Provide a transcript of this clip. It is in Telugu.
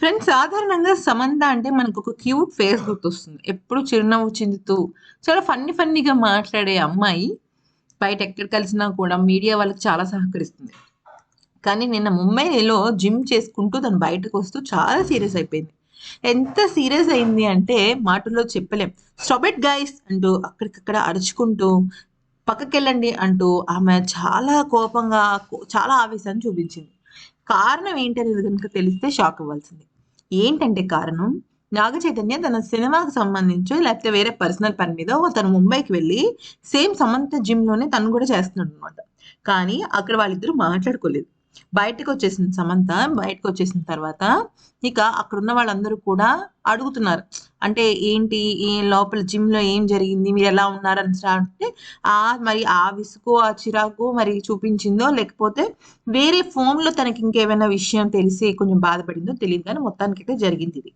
ఫ్రెండ్స్ సాధారణంగా సమంత అంటే మనకు ఒక క్యూట్ ఫేస్ గుర్తొస్తుంది. ఎప్పుడు చిరునవ్వు చిందుతూ చాలా ఫన్నీ ఫన్నీగా మాట్లాడే అమ్మాయి బయట ఎక్కడ కలిసినా కూడా మీడియా వాళ్ళకి చాలా సహకరిస్తుంది. కానీ నిన్న ముంబైలో జిమ్ చేసుకుంటూ తను బయటకు వస్తూ చాలా సీరియస్ అయిపోయింది. ఎంత సీరియస్ అయింది అంటే మాటల్లో చెప్పలేం. స్టాప్ గైస్ అంటూ అక్కడికక్కడ అరుచుకుంటూ, పక్కకెళ్ళండి అంటూ ఆమె చాలా కోపంగా చాలా ఆవేశాన్ని చూపించింది. కారణం ఏంటనేది కనుక తెలిస్తే షాక్ అవ్వాల్సింది ఏంటంటే కారణం నాగ చైతన్య తన సినిమాకి సంబంధించి లేకపోతే వేరే పర్సనల్ పని మీద తను ముంబైకి వెళ్ళి సేమ్ సమంత జిమ్‌లోనే తను కూడా చేస్తున్నాడు అనమాట కానీ అక్కడ వాళ్ళిద్దరూ మాట్లాడుకోలేదు. బయటకు వచ్చేసిన సమంత. బయటకు వచ్చేసిన తర్వాత ఇక అక్కడున్న వాళ్ళందరూ కూడా అడుగుతున్నారు. అంటే ఏంటి? ఏ లోపల జిమ్‌లో ఏం జరిగింది? మీరు ఎలా ఉన్నారు? అని అంటే ఆ మరి ఆ విసుగు, ఆ చిరాకు మరి చూపించిందో లేకపోతే వేరే ఫోన్‌లో తనకి ఇంకేమైనా విషయం తెలిసి కొంచెం బాధపడిందో తెలియదు కానీ మొత్తానికైతే జరిగిందిది.